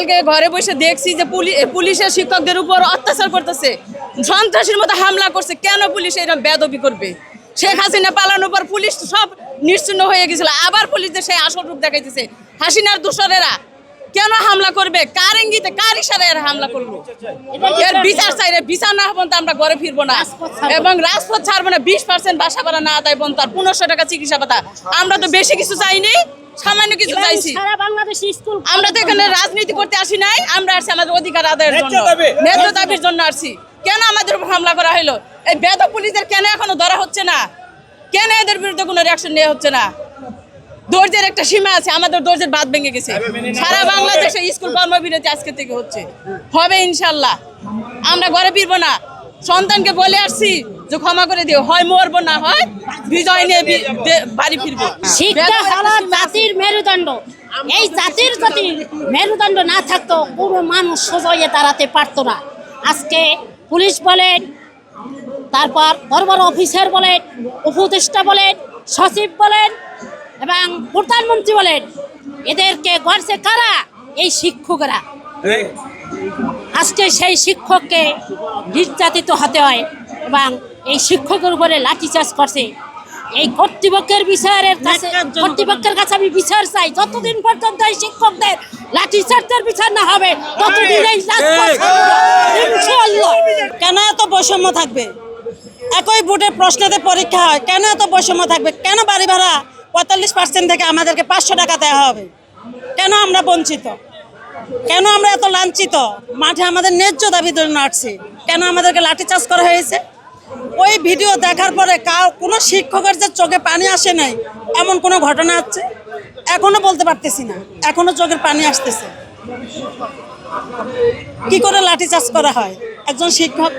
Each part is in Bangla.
কালকে ঘরে বসে দেখছি যে পুলিশের শিক্ষকদের উপর অত্যাচার করতেছে। সন্ত্রাসীর মতো হামলা করছে। কেন পুলিশ এরকম বেদবি করবে? শেখ হাসিনা পালানোর পর পুলিশ সব নিশ্চিন্ন হয়ে গেছিল। আবার পুলিশদের সেই আসল রূপ দেখাইতেছে। হাসিনার দোসরেরা কেন হামলা করবে? কার ইঙ্গিতে কার ইশারায় এরা হামলা করল? এর বিচার চাই রে বিচার না হবেন তো আমরা ঘরে ফিরবো না। এবং রাজপথ ছাড়বো না। বিশ পার্সেন্ট বাসা ভাড়া না আদায় বন্ধ। আর পনেরোশো টাকা চিকিৎসা পাতা আমরা তো বেশি কিছু চাইনি। সামান্য কিছু চাইছি। সারা বাংলাদেশ স্কুল আমরা তো এখানে রাজনীতি করতে আসি নাই আমরা আসছি আমাদের অধিকার আদায়ের জন্য। ন্যায্য দাবির জন্য আসছি। কেন আমাদের উপর হামলা করা হলো? এই বেদ পুলিশদের কেন এখনও ধরা হচ্ছে না? কেন এদের বিরুদ্ধে কোনো রিয়াকশন নেওয়া হচ্ছে না? ধৈর্যের একটা সীমা আছে আমাদের ধৈর্যের বাদ ভেঙে গেছে। সারা বাংলাদেশে স্কুল কর্মবিরতি আজকে থেকে হচ্ছে। হবে ইনশাল্লাহ। আমরা ঘরে ফিরবো না। সন্তানকে বলে আসছি যে ক্ষমা করে দিও। হয় মরবো না হয় বিজয় নিয়ে বাড়ি ফিরবো। শিক্ষা হলো জাতির মেরুদণ্ড। এই জাতির যদি মেরুদণ্ড না থাকতো কোনো মানুষ সোজা হয়ে দাঁড়াতে পারতো না। আজকে পুলিশ বলেন তারপর বড় বড় অফিসার বলেন উপদেষ্টা বলেন সচিব বলেন এবং প্রধানমন্ত্রী বলেন এদেরকে গড়ছে কারা? এই শিক্ষকরা। আজকে সেই শিক্ষককে নির্যাতিত হতে হয় এবং এই শিক্ষকের উপরে লাঠিচার্জ করছে। এই কর্তৃপক্ষের বিচারের কাছে কর্তৃপক্ষের কাছে আমি বিচার চাই। যতদিন পর্যন্ত এই শিক্ষকদের লাঠিচার্জের বিচার না হবে ততদিন এই। কেন এত বৈষম্য থাকবে? একই বোর্ডের প্রশ্নেতে পরীক্ষা হয় কেন এত বৈষম্য থাকবে? কেন বাড়ি ভাড়া পঁয়তাল্লিশ পার্সেন্ট থেকে আমাদেরকে পাঁচশো টাকা দেওয়া হবে? কেন আমরা বঞ্চিত? কেন আমরা এত লাঞ্ছিত? মাঠে আমাদের ন্যায্য দাবির জন্য আসছি। কেন আমাদেরকে লাঠিচার্জ করা হয়েছে? ওই ভিডিও দেখার পরে কাউ কোনো শিক্ষকের যে চোখে পানি আসে নাই, এমন কোনো ঘটনা আছে? এখনও বলতে পারতেছি না। এখনও চোখের পানি আসতেছে। কি করে লাঠিচার্জ করা হয়? একজন শিক্ষক,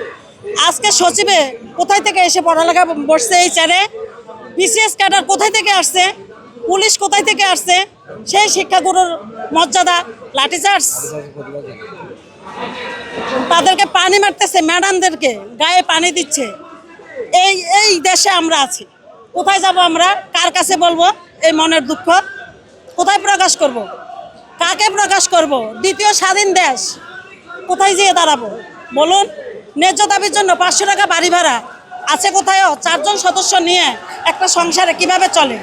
আজকে সচিবে কোথায় থেকে এসে পড়ালেখা বসছে এই চেয়ারে বিসিএস ক্যাডার কোথায় থেকে আসছে? পুলিশ কোথায় থেকে আসছে? সেই শিক্ষাগুরুর মর্যাদা লাঠিচার্জ। তাদেরকে পানি মারতেছে, ম্যাডামদেরকে গায়ে পানি দিচ্ছে। এই এই দেশে আমরা আছি। কোথায় যাব আমরা? কার কাছে বলব? এই মনের দুঃখ। কোথায় প্রকাশ করব। কাকে প্রকাশ করব? দ্বিতীয় স্বাধীন দেশ। কোথায় যেয়ে দাঁড়াবো? বলুন, ন্যায্য দাবির জন্য পাঁচশো টাকা বাড়ি ভাড়া আছে কোথায়ও? চারজন সদস্য নিয়ে একটা সংসারে কীভাবে চলে?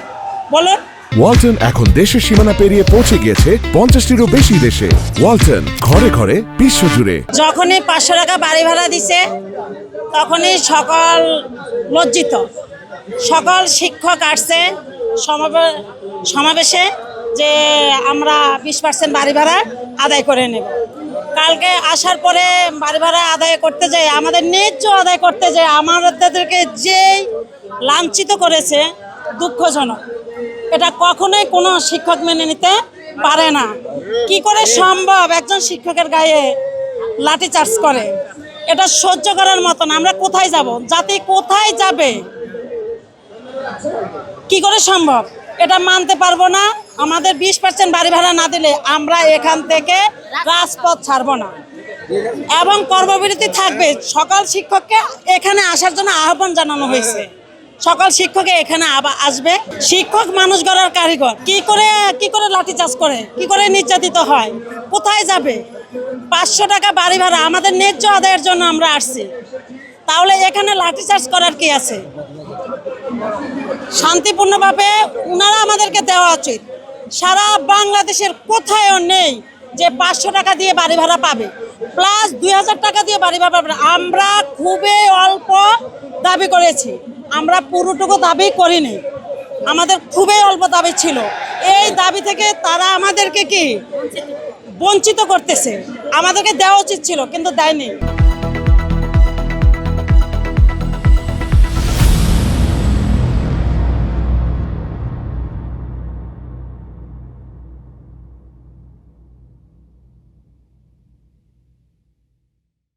বলুন। ওয়ালটন এখন দেশের সীমানা পেরিয়ে পৌঁছে গিয়েছে পঞ্চাশটিরও বেশি দেশে। ওয়ালটন, ঘরে ঘরে বিশ্ব বিশ্বজুড়ে। যখনই পাঁচশো টাকা বাড়ি ভাড়া দিছে, তখনই সকল লজ্জিত। সকল শিক্ষক আসছে সমাবে- সমাবেশে যে আমরা বিশ পার্সেন্ট বাড়ি ভাড়া আদায় করে নেব। কালকে আসার পরে বাড়ি ভাড়া আদায় করতে যাই আমাদের ন্যায্য আদায় করতে যাই আমাদেরকে যেই লাঞ্ছিত করেছে, দুঃখজনক। এটা কখনোই কোনো শিক্ষক মেনে নিতে পারে না। কি করে সম্ভব একজন শিক্ষকের গায়ে লাঠি চার্জ করে? এটা সহ্য করার মতন। আমরা কোথায় যাব? জাতি কোথায় যাবে? কি করে সম্ভব? এটা মানতে পারব না। আমাদের বিশ পার্সেন্ট বাড়ি ভাড়া না দিলে আমরা এখান থেকে রাজপথ ছাড়বো না। এবং কর্মবিরতি থাকবে। সকল শিক্ষককে এখানে আসার জন্য আহ্বান জানানো হয়েছে। সকল শিক্ষকে এখানে আসবে। শিক্ষক মানুষ গড়ার কারিগর। কি করে কি করে লাঠি চাষ করে? কি করে নির্যাতিত হয়? কোথায় যাবে? পাঁচশো টাকা বাড়ি ভাড়া, আমাদের ন্যায্য আদায়ের জন্য আমরা আসছি। তাহলে এখানে লাঠি চার্জ করার কি আছে? শান্তিপূর্ণভাবে ওনারা আমাদেরকে দেওয়া উচিত। সারা বাংলাদেশের কোথায়ও নেই যে পাঁচশো টাকা দিয়ে বাড়ি ভাড়া পাবে। প্লাস দুই হাজার টাকা দিয়ে বাড়ি ভাড়া পাবে। আমরা খুবই অল্প দাবি করেছি। আমরা পুরোটুকু দাবি করিনি। আমাদের খুবই অল্প দাবি ছিল। এই দাবি থেকে তারা আমাদেরকে কি বঞ্চিত করতেছে? আমাদেরকে দেওয়া উচিত ছিল, কিন্তু দেয়নি।